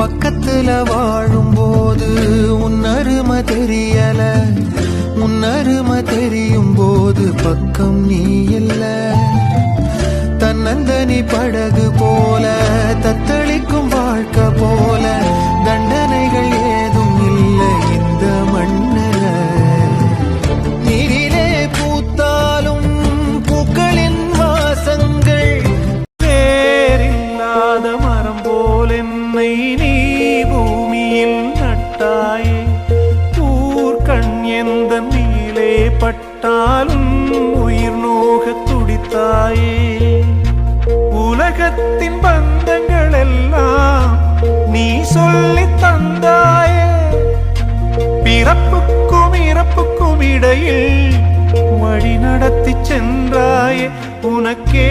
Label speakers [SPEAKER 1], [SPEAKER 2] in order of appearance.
[SPEAKER 1] பக்கத்துல வாழும்போது உன் அருமை தெரியல. உன்னருமை தெரியும் போது பக்கம் நீ இல்ல. தன்னந்தனி படகு
[SPEAKER 2] போ என்னை நீ பூமியில் நட்டாயே. ஊர்கண் எந்த நீலே பட்டாலும் உயிர் நோக துடித்தாயே. உலகத்தின் பந்தங்கள் எல்லாம் நீ சொல்லி தந்தாயே. பிறப்புக்கும் இறப்புக்கும் இடையில் வழி நடத்தி சென்றாயே. உனக்கே